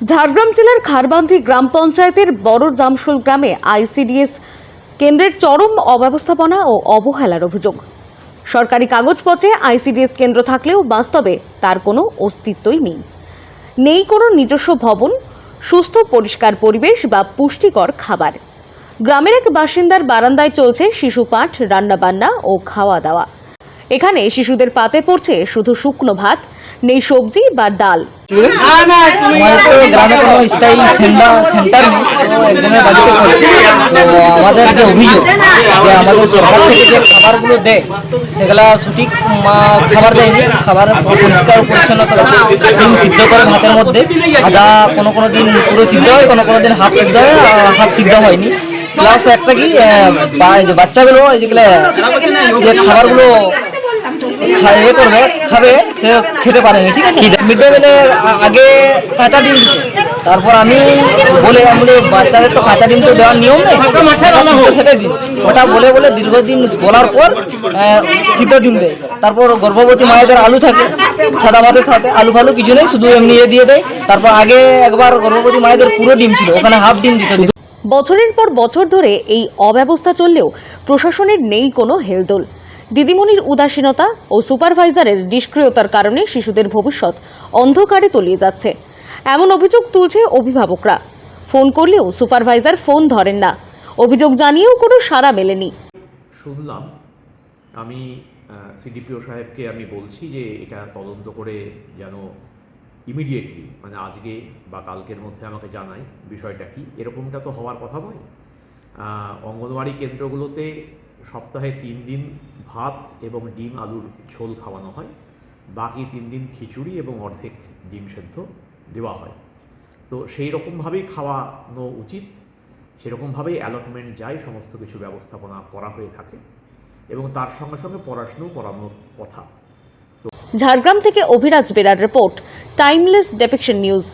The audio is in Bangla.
ঝাড়গ্রাম জেলার খারবান্ধি গ্রাম পঞ্চায়েতের বড় জামশুল গ্রামে আইসিডিএস কেন্দ্রের চরম অব্যবস্থাপনা ও অবহেলার অভিযোগ। সরকারি কাগজপত্রে আইসিডিএস কেন্দ্র থাকলেও বাস্তবে তার কোনো অস্তিত্বই নেই। নেই কোনো নিজস্ব ভবন, সুস্থ পরিষ্কার পরিবেশ বা পুষ্টিকর খাবার। গ্রামের এক বাসিন্দার বারান্দায় চলছে শিশু পাঠ রান্নাবান্না ও খাওয়া দাওয়া। এখানে শিশুদের পাতে পড়ছে শুধু শুকনো ভাত, নেই সবজি বা ডাল। আমাদের অভিযোগ, যে আমাদের যে খাবারগুলো দেয় সঠিক খাবার দেয়নি খাবার পরিষ্কার সিদ্ধ করে ভাতের মধ্যে আদা কোনো কোনো দিন পুরো সিদ্ধ হয়, কোনো কোনো দিন সিদ্ধ হয় সিদ্ধ হয়নি প্লাস একটা কি বাচ্চাগুলো যেগুলো যে খাবারগুলো খা- ইয়ে করবে খাবে সে খেতে পারেনি ঠিক আছে? মিড ডে মিলের আগে কাঁচা ডিম দিত তারপর আমি বলে আমি বাচ্চাদের তো কাঁচা ডিম তো দেওয়ার নিয়ম নেই ওটা সেটাই দিন ওটা বলে বলে দীর্ঘদিন বলার পর সিদ্ধ ডিম দেয়। তারপর গর্ভবতী মায়েদের আলু থাকে সাদা ভাতের থাকে আলু ফালু কিছু নেই শুধু এমনি ইয়ে দিয়ে দেয়। তারপর আগে একবার গর্ভবতী মায়েদের পুরো ডিম ছিল ওখানে হাফ ডিম দিত। বছরের পর বছর ধরে এই অব্যবস্থা চললেও প্রশাসনের নেই কোনো হেলদোল। দিদিমণির উদাসীনতা ও সুপারভাইজারের নিষ্ক্রিয়তার কারণে শিশুদের ভবিষ্যৎ অন্ধকারে তলিয়ে যাচ্ছে। এমন অভিযোগ তুলছে অভিভাবকরা। ফোন করলেও সুপারভাইজার ফোন ধরেন না। অভিযোগ জানিয়েও কোনো সাড়া মেলেনি। শুনলাম। আমি সিডিপিও সাহেবকে আমি বলছি যে এটা তদন্ত করে যেন ইমিডিয়েটলি মানে আজকে বা কালকের মধ্যে আমাকে জানায় বিষয়টা কি। এরকমটা তো হওয়ার কথা নয়। অঙ্গনওয়াড়ি কেন্দ্রগুলোতে সপ্তাহে তিন দিন ভাত এবং ডিম আলুর ঝোল খাওয়ানো হয়। বাকি তিন দিন খিচুড়ি এবং অর্ধেক ডিম সেদ্ধ দেওয়া হয়। তো সেই রকমভাবেই খাওয়ানো উচিত। সেরকমভাবেই অ্যালটমেন্ট যায়, সমস্ত কিছু ব্যবস্থাপনা করা হয়ে থাকে এবং তার সঙ্গে সঙ্গে পড়াশুনোও করানোর কথা। ঝাড়গ্রাম থেকে Abhiraj Bera report timeless depiction news